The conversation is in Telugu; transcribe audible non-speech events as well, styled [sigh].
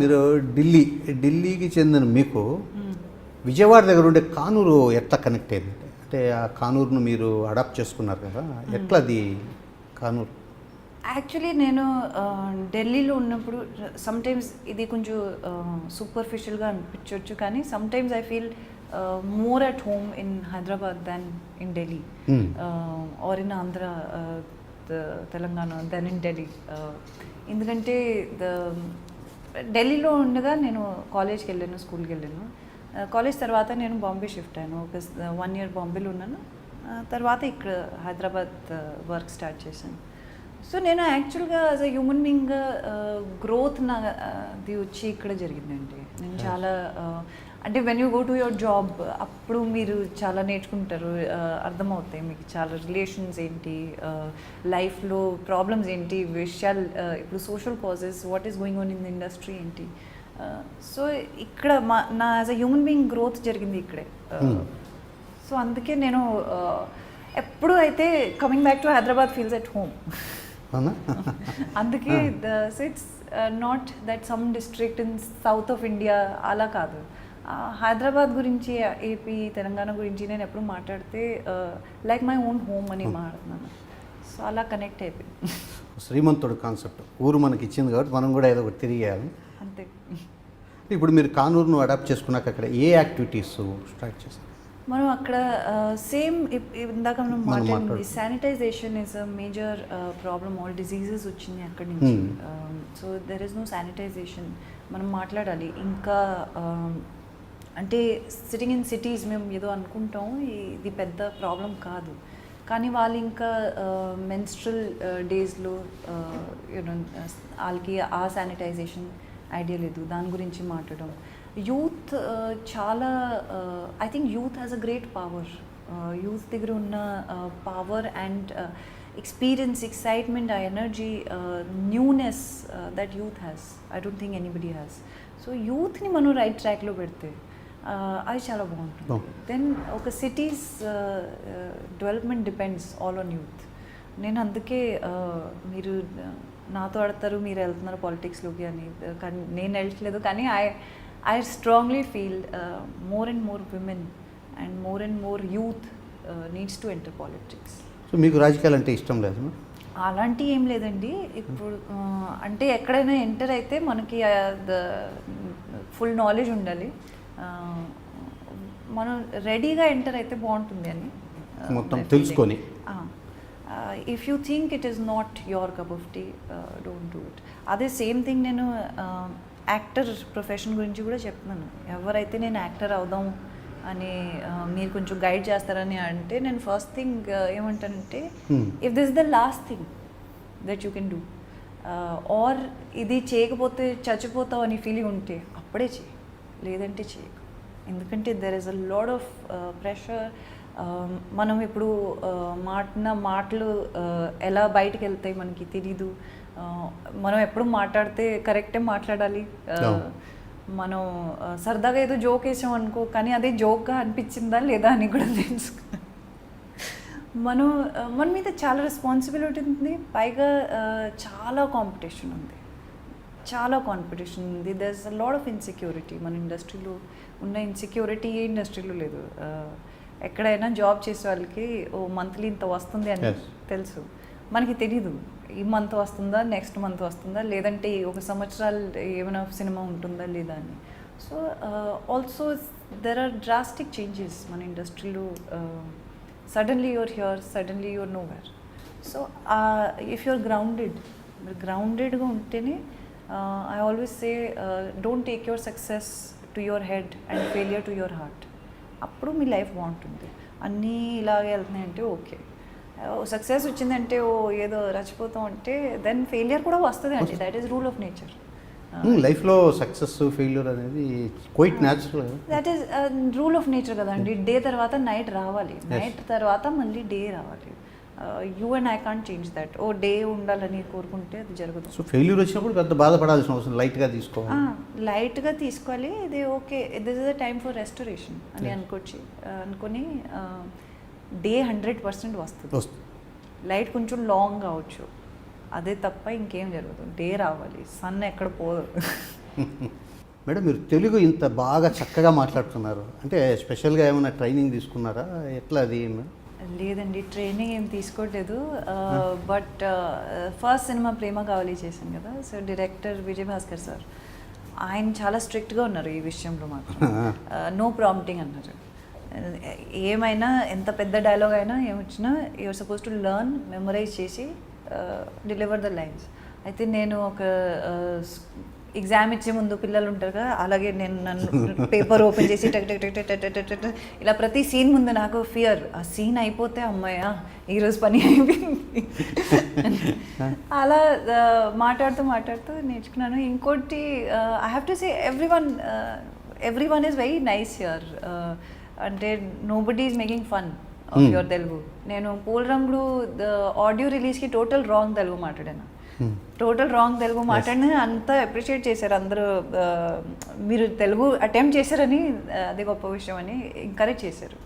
మీరు ఢిల్లీ ఢిల్లీకి చెందిన మీకు విజయవాడ దగ్గర ఉండే కానూరు ఎట్లా కనెక్ట్ అయింది? అంటే ఆ కానూరును మీరు అడాప్ట్ చేసుకున్నారు కదా ఎట్లా అది కానూరు? యాక్చువల్లీ నేను ఢిల్లీలో ఉన్నప్పుడు సమ్టైమ్స్ ఇది కొంచెం సూపర్ఫిషియల్గా అనిపించవచ్చు కానీ sometimes I feel more at home in Hyderabad than in Delhi. Or in Andhra Telangana then in Delhi ఎందుకంటే ద ఢిల్లీలో ఉండగా నేను కాలేజ్కి వెళ్ళాను స్కూల్కి వెళ్ళాను. కాలేజ్ తర్వాత నేను బాంబే షిఫ్ట్ అయ్యాను. ఒక వన్ ఇయర్ బాంబేలో ఉన్నాను. తర్వాత ఇక్కడ హైదరాబాద్ వర్క్ స్టార్ట్ చేశాను. సో నేను యాక్చువల్గా as a human being growth నా అది వచ్చి ఇక్కడ జరిగిందండి. నేను చాలా అంటే when you go to your job అప్పుడు మీరు చాలా నేర్చుకుంటారు అర్థమవుతాయి మీకు చాలా రిలేషన్స్ ఏంటి లైఫ్లో ప్రాబ్లమ్స్ ఏంటి విషయాలు ఇప్పుడు social causes what is going on in the industry ఏంటి. సో ఇక్కడ మా నా as a human being growth జరిగింది ఇక్కడే. Hmm. సో అందుకే నేను ఎప్పుడు అయితే coming back to Hyderabad feels at home అందుకే so it's not that some district in south of India అలా కాదు. హైదరాబాద్ గురించి ఏపీ తెలంగాణ గురించి నేను ఎప్పుడు మాట్లాడితే లైక్ మై ఓన్ హోమ్ అని మాట్లాడుతున్నాను. సో అలా కనెక్ట్ అయిపోయింది. శ్రీమంతుడు కాన్సెప్ట్ ఊరు మనకి ఇచ్చింది కాబట్టి మనం కూడా ఏదో ఒకటి తిరిగేయాలి. అంతే. ఇప్పుడు మీరు కానూరును అడాప్ట్ చేసుకున్నాక అక్కడ ఏ యాక్టివిటీస్ స్టార్ట్ చేశారు? మనం అక్కడ సేమ్ ఇందాక మనం మాట్లాడింది మాట్లాడు- sanitisation is a major problem all diseases వచ్చింది అక్కడి నుంచి. Hmm. So there is no sanitisation మనం మాట్లాడాలి. ఇంకా um, అంటే సిట్టింగ్ ఇన్ సిటీస్ మేము ఏదో అనుకుంటాం ఇది పెద్ద ప్రాబ్లం కాదు. కానీ వాళ్ళు ఇంకా మెన్స్ట్రల్ డేస్లో యూనో వాళ్ళకి ఆ శానిటైజేషన్ ఐడియా లేదు. దాని గురించి మాట్లాడడం. యూత్ చాలా I think youth has a great power youth దగ్గర ఉన్న power and experience excitement uh energy newness that youth has I don't think anybody has so యూత్ని మనం రైట్ ట్రాక్లో పెడితే అది చాలా బాగుంటుంది. దెన్ ఒక cities development depends all on youth నేను అందుకే మీరు నాతో ఆడతారు మీరు వెళ్తున్నారు పాలిటిక్స్లోకి అని కానీ నేను వెళ్ళట్లేదు కానీ I I strongly feel more and more women and more and more youth needs to enter politics so మీకు రాజకీయాలు అంటే ఇష్టం లేదు అలాంటి ఏం లేదండి. ఇప్పుడు అంటే ఎక్కడైనా ఎంటర్ అయితే మనకి ఫుల్ నాలెడ్జ్ ఉండాలి. మనం రెడీగా ఎంటర్ అయితే బాగుంటుంది అని మొత్తం తెలుసుకొని. If you think it is not your cup of tea don't do it అదే సేమ్ థింగ్ నేను యాక్టర్ ప్రొఫెషన్ గురించి కూడా చెప్తున్నాను ఎవరైతే నేను యాక్టర్ అవుదాం అని మీరు కొంచెం గైడ్ చేస్తారని అంటే నేను ఫస్ట్ థింగ్ ఏమంటానంటే. If this the last thing that you can do or ఇది చేయకపోతే చచ్చిపోతావు అని ఫీలింగ్ ఉంటే అప్పుడే చేయి లేదంటే చేయకు. ఎందుకంటే there is a lot of pressure మనం ఇప్పుడు uh, మాటిన మాటలు uh, ఎలా బయటకు వెళ్తాయి మనకి తెలీదు. Uh, మనం ఎప్పుడు మాట్లాడితే కరెక్టే మాట్లాడాలి. మనం సరదాగా ఏదో జోక్ వేసాం అనుకో కానీ అదే జోక్గా అనిపించిందా లేదా అని కూడా తెలుసుకో మనం మన మీద చాలా రెస్పాన్సిబిలిటీ ఉంది. పైగా చాలా కాంపిటీషన్ ఉంది. చాలా కాంపిటీషన్ ఉంది. There's a lot of insecurity మన ఇండస్ట్రీలో ఉన్న ఇన్సెక్యూరిటీ ఏ ఇండస్ట్రీలో లేదు. ఎక్కడైనా జాబ్ చేసే వాళ్ళకి ఓ మంత్లీ ఇంత వస్తుంది అని. తెలుసు. మనకి తెలీదు. ఈ మంత్ వస్తుందా నెక్స్ట్ మంత్ వస్తుందా లేదంటే ఒక సంవత్సరాలు ఏమైనా సినిమా ఉంటుందా లేదా అని. So also there are drastic changes మన ఇండస్ట్రీలో suddenly you're here suddenly you're nowhere so if you're grounded మీరు గ్రౌండెడ్గా ఉంటేనే I always say don't take your success to your head and failure to your heart అప్పుడు మీ లైఫ్ బాగుంటుంది. అన్నీ ఇలాగే వెళ్తున్నాయంటే ఓకే సక్సెస్ వచ్చిందంటే ఓ ఏదో రచిపోతాం అంటే దెన్ ఫెయిలియర్ కూడా వస్తుంది అండి. That is rule of nature లైఫ్లో సక్సెస్ ఫెయిల్యూర్ అనేది quite natural that is rule of nature కదండి. డే తర్వాత నైట్ రావాలి. నైట్ తర్వాత మళ్ళీ డే రావాలి. You and I can't change that. Oh day ఉండాలని కోరుకుంటే అది జరగదు. సో ఫెయిల్యూర్ వచ్చినప్పుడు పెద్ద బాధపడాల్సిన అవసరం లైట్గా తీసుకోవాలి. లైట్గా తీసుకోవాలి. ఇది okay. This is the time for restoration అని. అనుకోవచ్చు అనుకొని డే హండ్రెడ్ పర్సెంట్ వస్తుంది. వస్తుంది. లైట్ కొంచెం లాంగ్ కావచ్చు. అదే తప్ప ఇంకేం జరగదు. డే రావాలి. సన్ ఎక్కడ పోదు. [laughs] మేడం మీరు తెలుగు ఇంత బాగా చక్కగా మాట్లాడుతున్నారు. అంటే స్పెషల్గా ఏమైనా ట్రైనింగ్ తీసుకున్నారా? ఎట్లా అది? లేదండి ట్రైనింగ్ ఏం తీసుకోవట్లేదు బట్ ఫస్ట్ సినిమా ప్రేమ కావాలి చేశాను కదా so director Vijay Bhaskar sir ఆయన చాలా స్ట్రిక్ట్గా ఉన్నారు ఈ విషయంలో మాత్రం. [laughs] నో ప్రాంప్టింగ్ అన్నారు. ఏమైనా ఎంత పెద్ద డైలాగ్ అయినా ఏమొచ్చినా you're suppose to learn memorise చేసి డెలివర్ ద లైన్స్ అయితే నేను ఒక ఎగ్జామ్ ఇచ్చే ముందు పిల్లలు ఉంటారు కదా అలాగే నేను నన్ను పేపర్ ఓపెన్ చేసి టక్ టక్ టక్ ఇలా ప్రతి సీన్ ముందు నాకు ఫియర్ ఆ సీన్ అయిపోతే అమ్మాయ్యా ఈరోజు పని అయిపోయింది. అలా మాట్లాడుతూ మాట్లాడుతూ నేర్చుకున్నాను. ఇంకోటి I have to say everyone everyone is very nice here అంటే nobody is making fun your Telugu నేను పూల రంగులు ఆడియో రిలీజ్కి టోటల్ రాంగ్ తెలుగు మాట్లాడాను. టోటల్ రాంగ్ తెలుగు మాట్లాడిన అంత అప్రిషియేట్ చేశారు అందరూ మీరు తెలుగు అటెంప్ట్ చేశారని అది గొప్ప విషయం అని ఎంకరేజ్ చేశారు.